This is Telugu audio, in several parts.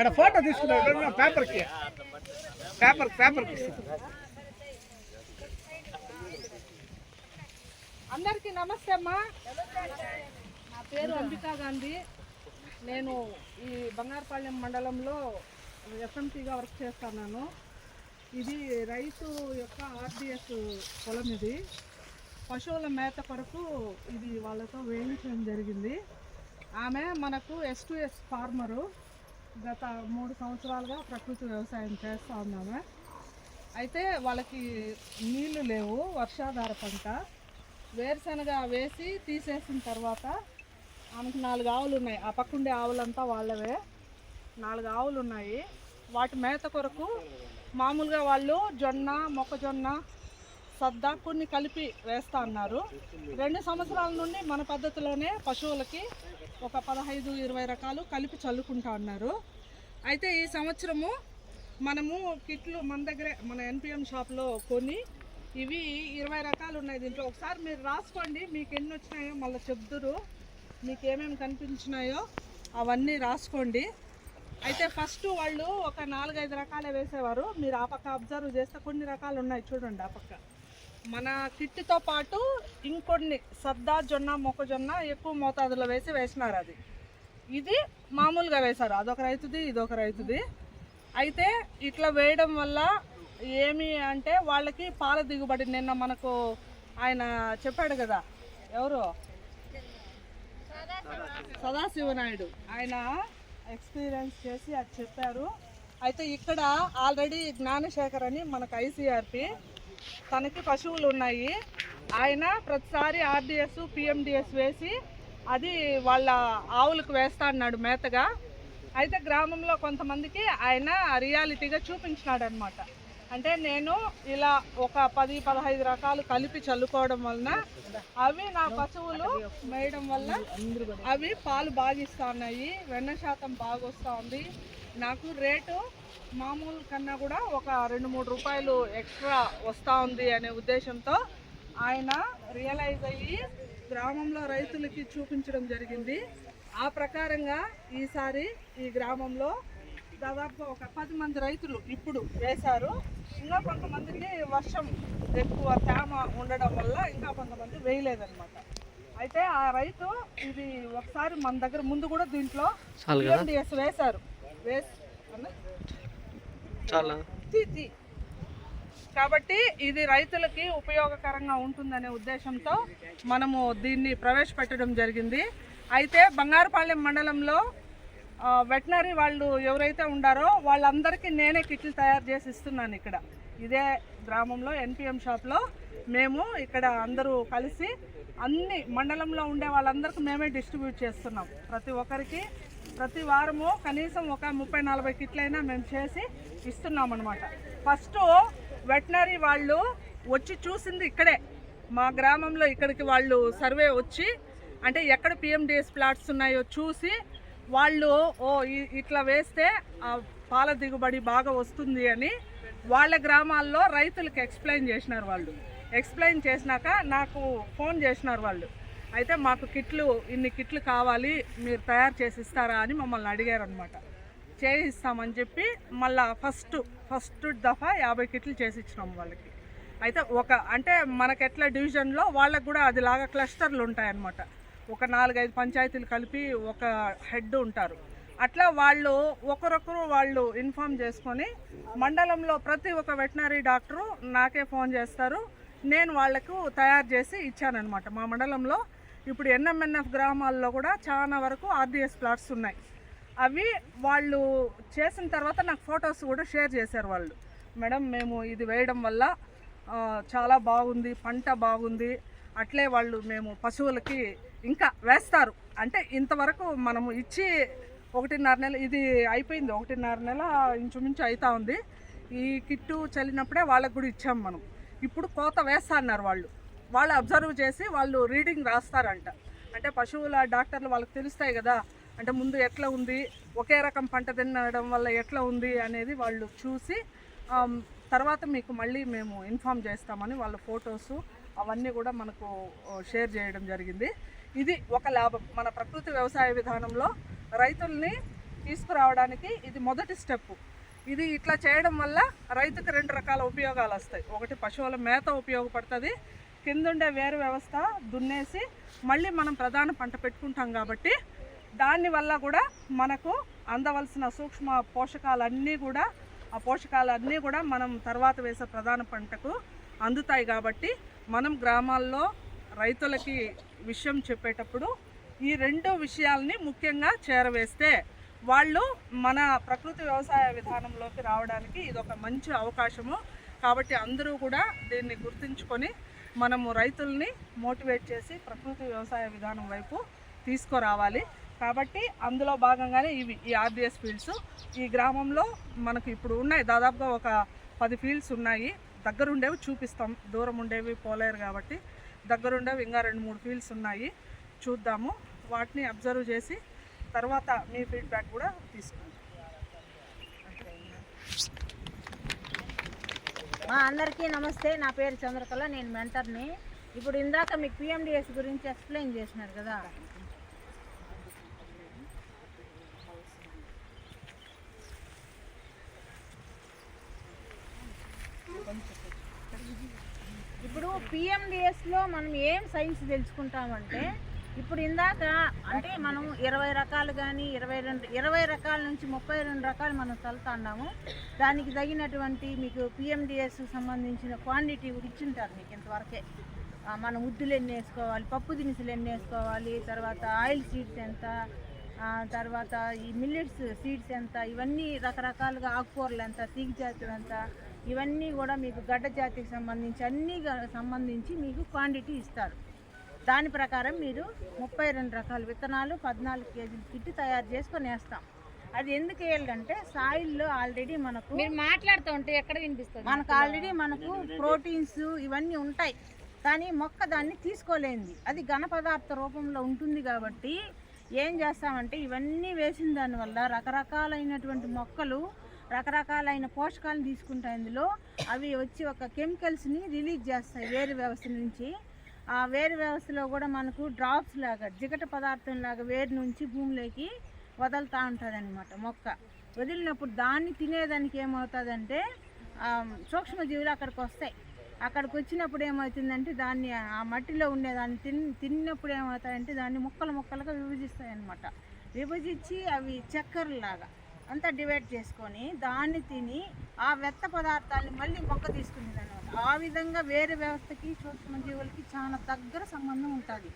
ఆడ ఫోటో తీసుకున్నాడు పేపర్కి. పేపర్ పేపర్కి అందరికీ నమస్తే అమ్మా. నా పేరు అంబికా గాంధీ. నేను ఈ బంగారుపాళ్యం మండలంలో ఎఫ్ఎంటీగా వర్క్ చేస్తున్నాను. ఇది రైతు యొక్క ఆర్డిఎస్ పొలం ఇది. పశువుల మేత కొరకు ఇది వాళ్ళతో వేయించడం జరిగింది. ఆమె మనకు ఎస్ టు ఎస్ ఫార్మరు గత మూడు సంవత్సరాలుగా ప్రకృతి వ్యవసాయం చేస్తూ ఉన్నామే. అయితే వాళ్ళకి నీళ్ళు లేవు వర్షాధార పంట. వేరుశనగ వేసి తీసేసిన తర్వాత ఆమెకు నాలుగు ఆవులు ఉన్నాయి. ఆ పక్కుండే ఆవులంతా వాళ్ళవే. నాలుగు ఆవులు ఉన్నాయి. వాటి మేత కొరకు మామూలుగా వాళ్ళు జొన్న మొక్కజొన్న సద్దా కొన్ని కలిపి వేస్తా అన్నారు. రెండు సంవత్సరాల నుండి మన పద్ధతిలోనే పశువులకి ఒక పదహైదు ఇరవై రకాలు కలిపి చల్లుకుంటా ఉన్నారు అయితే ఈ సంవత్సరము మనము కిట్లు మన దగ్గరే మన ఎన్పిఎం షాప్లో కొని ఇవి ఇరవై రకాలు ఉన్నాయి దీంట్లో. ఒకసారి మీరు రాసుకోండి మీకు ఎన్ని వచ్చినాయో మళ్ళీ చెప్దురు. మీకు ఏమేమి కనిపించినాయో అవన్నీ రాసుకోండి. అయితే ఫస్ట్ వాళ్ళు ఒక నాలుగైదు రకాలే వేసేవారు. మీరు ఆ పక్క అబ్జర్వ్ చేస్తే కొన్ని రకాలు ఉన్నాయి చూడండి ఆ పక్క. మన కిట్టితో పాటు ఇంకొన్ని సద్దా జొన్న మొక్కజొన్న ఎక్కువ మోతాదులో వేసి వేసినారు అది. ఇది మామూలుగా వేశారు. అదొక రైతుది ఇదొక రైతుది. అయితే ఇట్లా వేయడం వల్ల ఏమి అంటే వాళ్ళకి పాల దిగుబడి నిన్న మనకు ఆయన చెప్పాడు కదా. ఎవరు? సదాశివనాయుడు. ఆయన ఎక్స్పీరియన్స్ చేసి అది చెప్పారు. అయితే ఇక్కడ ఆల్రెడీ జ్ఞానశేఖర్ అని మనకు ఐసీఆర్పి తనకి పశువులు ఉన్నాయి. ఆయన ప్రతిసారి ఆర్డిఎస్ పిఎండిఎస్ వేసి అది వాళ్ళ ఆవులకు వేస్తా అన్నాడు మేతగా. అయితే గ్రామంలో కొంతమందికి ఆయన రియాలిటీగా చూపించినాడు అనమాట అంటే నేను ఇలా ఒక పది పదహైదు రకాలు కలిపి చల్లుకోవడం వలన అవి నా పశువులు మేయడం వల్ల అవి పాలు బాగా ఇస్తా ఉన్నాయి వెన్న శాతం బాగా వస్తూ ఉంది. నాకు రేటు మామూలు కన్నా కూడా ఒక రెండు మూడు రూపాయలు ఎక్స్ట్రా వస్తూ ఉంది అనే ఉద్దేశంతో ఆయన రియలైజ్ అయ్యి గ్రామంలో రైతులకి చూపించడం జరిగింది. ఆ ప్రకారంగా ఈసారి ఈ గ్రామంలో దాదాపు ఒక పది మంది రైతులు ఇప్పుడు వేశారు. ఇంకా కొంతమందికి వర్షం ఎక్కువ తేమ ఉండడం వల్ల ఇంకా కొంతమంది వేయలేదన్నమాట. అయితే ఆ రైతు ఇది ఒకసారి మన దగ్గర ముందు కూడా దీంట్లో వేశారు? చాలా. కాబట్టి ఇది రైతులకి ఉపయోగకరంగా ఉంటుందనే ఉద్దేశంతో మనము దీన్ని ప్రవేశపెట్టడం జరిగింది. అయితే బంగారుపాలెం మండలంలో వెటనరీ వాళ్ళు ఎవరైతే ఉండారో వాళ్ళందరికీ నేనే కిట్లు తయారు చేసి ఇస్తున్నాను ఇక్కడ. ఇదే గ్రామంలో ఎన్పిఎం షాప్లో మేము ఇక్కడ అందరూ కలిసి అన్ని మండలంలో ఉండే వాళ్ళందరికీ మేమే డిస్ట్రిబ్యూట్ చేస్తున్నాం. ప్రతి ఒక్కరికి ప్రతి వారము కనీసం ఒక ముప్పై నలభై కిట్లైనా మేము చేసి ఇస్తున్నాం అనమాట ఫస్ట్ వెటనరీ వాళ్ళు వచ్చి చూసింది ఇక్కడే. మా గ్రామంలో ఇక్కడికి వాళ్ళు సర్వే వచ్చి అంటే ఎక్కడ పిఎండిఎస్ ప్లాట్స్ ఉన్నాయో చూసి వాళ్ళు ఓ ఇట్లా వేస్తే ఆ పాల దిగుబడి బాగా వస్తుంది అని వాళ్ళ గ్రామాల్లో రైతులకు ఎక్స్ప్లెయిన్ చేసినారు వాళ్ళు. ఎక్స్ప్లెయిన్ చేసినాక నాకు ఫోన్ చేసినారు వాళ్ళు. అయితే మాకు కిట్లు ఇన్ని కిట్లు కావాలి మీరు తయారు చేసి ఇస్తారా అని మమ్మల్ని అడిగారు అనమాట చేయిస్తామని చెప్పి మళ్ళా ఫస్ట్ ఫస్ట్ దఫా యాభై కిట్లు చేసి ఇచ్చినాం వాళ్ళకి. అయితే ఒక అంటే మనకెట్లా డివిజన్లో వాళ్ళకు కూడా అది లాగా క్లస్టర్లు ఉంటాయన్నమాట. ఒక నాలుగైదు పంచాయతీలు కలిపి ఒక హెడ్ ఉంటారు. అట్లా వాళ్ళు ఒకరొకరు వాళ్ళు ఇన్ఫామ్ చేసుకొని మండలంలో ప్రతి ఒక్క వెటనరీ డాక్టరు నాకే ఫోన్ చేస్తారు. నేను వాళ్ళకు తయారు చేసి ఇచ్చానమాట మా మండలంలో ఇప్పుడు ఎన్ఎంఎన్ఎఫ్ గ్రామాల్లో కూడా చాలా వరకు ఆర్డిఎస్ ప్లాట్స్ ఉన్నాయి. అవి వాళ్ళు చేసిన తర్వాత నాకు ఫొటోస్ కూడా షేర్ చేశారు వాళ్ళు. మేడం మేము ఇది వేయడం వల్ల చాలా బాగుంది పంట బాగుంది అట్లే వాళ్ళు మేము పశువులకి ఇంకా వేస్తారు. అంటే ఇంతవరకు మనము ఇచ్చి ఒకటిన్నర నెల ఇది అయిపోయింది ఒకటిన్నర నెల ఇంచుమించు అవుతా ఉంది. ఈ కిట్టు చల్లినప్పుడే వాళ్ళకు కూడా ఇచ్చాం మనం. ఇప్పుడు కోత వేస్తా అన్నారు వాళ్ళు. వాళ్ళు అబ్జర్వ్ చేసి వాళ్ళు రీడింగ్ రాస్తారంట. అంటే పశువుల డాక్టర్లు వాళ్ళకి తెలుస్తాయి కదా అంటే ముందు ఎట్లా ఉంది ఒకే రకం పంట తినడం వల్ల ఎట్లా ఉంది అనేది వాళ్ళు చూసి తర్వాత మీకు మళ్ళీ మేము ఇన్ఫామ్ చేస్తామని వాళ్ళ ఫొటోస్ అవన్నీ కూడా మనకు షేర్ చేయడం జరిగింది. ఇది ఒక లాభం. మన ప్రకృతి వ్యవసాయ విధానంలో రైతుల్ని తీసుకురావడానికి ఇది మొదటి స్టెప్. ఇది ఇట్లా చేయడం వల్ల రైతుకు రెండు రకాల ఉపయోగాలు వస్తాయి. ఒకటి పశువుల మేత ఉపయోగపడుతుంది కిందుండే వేరు వ్యవస్థ దున్నేసి మళ్ళీ మనం ప్రధాన పంట పెట్టుకుంటాం కాబట్టి దానివల్ల కూడా మనకు అందవలసిన సూక్ష్మ పోషకాలన్నీ కూడా ఆ పోషకాలన్నీ కూడా మనం తర్వాత వేసే ప్రధాన పంటకు అందుతాయి కాబట్టి మనం గ్రామాల్లో రైతులకి విషయం చెప్పేటప్పుడు ఈ రెండు విషయాల్ని ముఖ్యంగా చేరవేస్తే వాళ్ళు మన ప్రకృతి వ్యవసాయ విధానంలోకి రావడానికి ఇది ఒక మంచి అవకాశము. కాబట్టి అందరూ కూడా దీన్ని గుర్తుంచుకొని మనము రైతుల్ని మోటివేట్ చేసి ప్రకృతి వ్యవసాయ విధానం వైపు తీసుకురావాలి. కాబట్టి అందులో భాగంగానే ఇవి ఈ ఆర్డిఎస్ ఫీల్డ్స్. ఈ గ్రామంలో మనకు ఇప్పుడు ఉన్నాయి. దాదాపుగా ఒక పది ఫీల్డ్స్ ఉన్నాయి. దగ్గరుండేవి చూపిస్తాం. దూరం ఉండేవి పోలేరు కాబట్టి. దగ్గరుండేవి ఇంకా రెండు మూడు ఫీల్డ్స్ ఉన్నాయి. చూద్దాము. వాటిని అబ్జర్వ్ చేసి తర్వాత మీ ఫీడ్బ్యాక్ కూడా తీసుకుంటాం మా అందరికీ నమస్తే నా పేరు చంద్రకళ నేను మెంటర్ని ఇప్పుడు ఇందాక మీకు పిఎండిఎస్ గురించి ఎక్స్ప్లెయిన్ చేసినారు కదా. ఇప్పుడు పిఎండిఎస్లో మనం ఏం సైన్స్ తెలుసుకుంటామంటే ఇప్పుడు ఇందాక అంటే మనం ఇరవై రకాలు కానీ ఇరవై రెండు ఇరవై రకాల నుంచి ముప్పై రెండు రకాలు మనం చల్లుతున్నాము దానికి తగినటువంటి మీకు పిఎండిఎస్ సంబంధించిన క్వాంటిటీ కూడా ఇచ్చింటారు మీకు ఇంతవరకే. మనం ఉద్దులు ఎన్ని వేసుకోవాలి పప్పు దినుసులు ఎన్ని వేసుకోవాలి తర్వాత ఆయిల్ సీడ్స్ ఎంత తర్వాత ఈ మిల్లెట్స్ సీడ్స్ ఎంత ఇవన్నీ రకరకాలుగా ఆకుకూరలు ఎంత తీగ జాతులు ఎంత ఇవన్నీ కూడా మీకు గడ్డ జాతికి సంబంధించి అన్నీ సంబంధించి మీకు క్వాంటిటీ ఇస్తారు. దాని ప్రకారం మీరు ముప్పై రెండు రకాల విత్తనాలు పద్నాలుగు కేజీల కిట్ తయారు చేసుకొని వేస్తాం. అది ఎందుకు వేయాలంటే సాయిల్లో ఆల్రెడీ మనకు మీరు మాట్లాడుతూ ఉంటే ఎక్కడ వినిపిస్తుంది? మనకు ఆల్రెడీ మనకు ప్రోటీన్స్ ఇవన్నీ ఉంటాయి. కానీ మొక్క దాన్ని తీసుకోలేంది అది ఘన పదార్థ రూపంలో ఉంటుంది కాబట్టి ఏం చేస్తామంటే ఇవన్నీ వేసిన దానివల్ల రకరకాలైనటువంటి మొక్కలు రకరకాలైన పోషకాలను తీసుకుంటాయి. ఇందులో అవి వచ్చి ఒక కెమికల్స్ని రిలీజ్ చేస్తాయి వేరు వ్యవస్థ నుంచి. ఆ వేరు వ్యవస్థలో కూడా మనకు డ్రాప్స్ లాగా జిగట పదార్థం లాగా వేరు నుంచి భూమిలోకి వదులుతూ ఉంటుంది అనమాట మొక్క. వదిలినప్పుడు దాన్ని తినేదానికి ఏమవుతుందంటే సూక్ష్మజీవులు అక్కడికి వస్తాయి. అక్కడికి వచ్చినప్పుడు ఏమవుతుందంటే దాన్ని ఆ మట్టిలో ఉండేదాన్ని తిన్ తిన్నప్పుడు ఏమవుతాయంటే దాన్ని ముక్కలు ముక్కలుగా విభజిస్తాయి అన్నమాట విభజించి అవి చక్కెరలాగా అంతా డివైడ్ చేసుకొని దాన్ని తిని ఆ వెత్త పదార్థాన్ని మళ్ళీ మొక్క తీసుకునేది అనమాట ఆ విధంగా వేరే వ్యవస్థకి సూక్ష్మజీవులకి చాలా దగ్గర సంబంధం ఉంటుంది.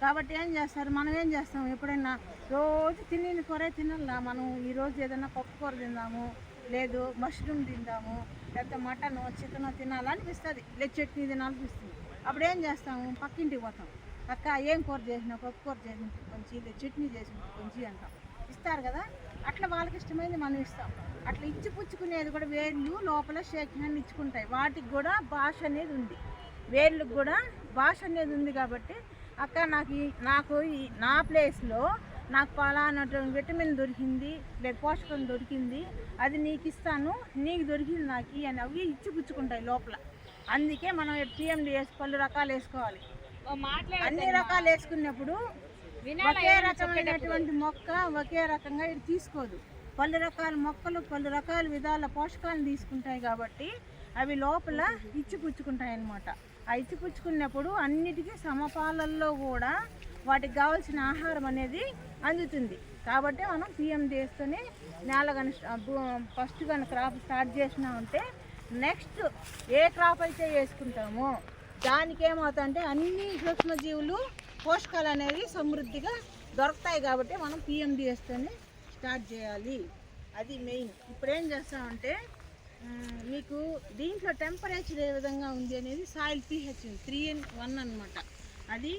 కాబట్టి ఏం చేస్తారు? మనం ఏం చేస్తాం? ఎప్పుడైనా రోజు తిని కూరే తినాలా? మనం ఈరోజు ఏదైనా పప్పు కూర తిందాము లేదు మష్రూమ్ తిందాము లేకపోతే మటన్ చికెన్ తినాలనిపిస్తుంది. లేదు చట్నీ తినాలనిపిస్తుంది. అప్పుడు ఏం చేస్తాము? పక్కింటికి పోతాం. అక్క ఏం కూర చేసినా పప్పు కూర చేసిన కొంచెం లేదు చట్నీ చేసిన కొంచెం అంటాం. ఇస్తారు కదా అట్లా వాళ్ళకి ఇష్టమైంది మనం ఇస్తాం. అట్లా ఇచ్చి పుచ్చుకునేది కూడా వేళ్ళు లోపల షేక్ హ్యాండ్ ఇచ్చుకుంటాయి. వాటికి కూడా భాష అనేది ఉంది. వేళ్ళకి కూడా భాష అనేది ఉంది కాబట్టి అక్క నాకు ఈ- నాకు ఈ నా ప్లేస్లో నాకు పలానటువంటి విటమిన్ దొరికింది లేదా పోషకం దొరికింది అది నీకు ఇస్తాను నీకు దొరికింది నాకు అని అవి ఇచ్చి పుచ్చుకుంటాయి లోపల. అందుకే మనం పిఎండిఎస్ పలు రకాలు వేసుకోవాలి. అన్ని రకాలు వేసుకున్నప్పుడు ఒకే రకమైనటువంటి మొక్క ఒకే రకంగా ఇది తీసుకోదు. పలు రకాల మొక్కలు పలు రకాల విధాల పోషకాలను తీసుకుంటాయి కాబట్టి అవి లోపల ఇచ్చిపుచ్చుకుంటాయి అన్నమాట ఆ ఇచ్చిపుచ్చుకున్నప్పుడు అన్నిటికీ సమపాలల్లో కూడా వాటికి కావాల్సిన ఆహారం అనేది అందుతుంది. కాబట్టి మనం పిఎండిఎస్తోనే నేల కానీ ఫస్ట్ కానీ క్రాప్ స్టార్ట్ చేసినామంటే నెక్స్ట్ ఏ క్రాప్ అయితే వేసుకుంటామో దానికి ఏమవుతుందంటే అన్ని సూక్ష్మజీవులు పోషకాలు అనేవి సమృద్ధిగా దొరుకుతాయి కాబట్టి మనం పిఎండిఎస్తోనే స్టార్ట్ చేయాలి. అది మెయిన్. ఇప్పుడు ఏం చేస్తామంటే మీకు దీంట్లో టెంపరేచర్ ఏ విధంగా ఉంది అనేది soil pH three and one అనమాట అది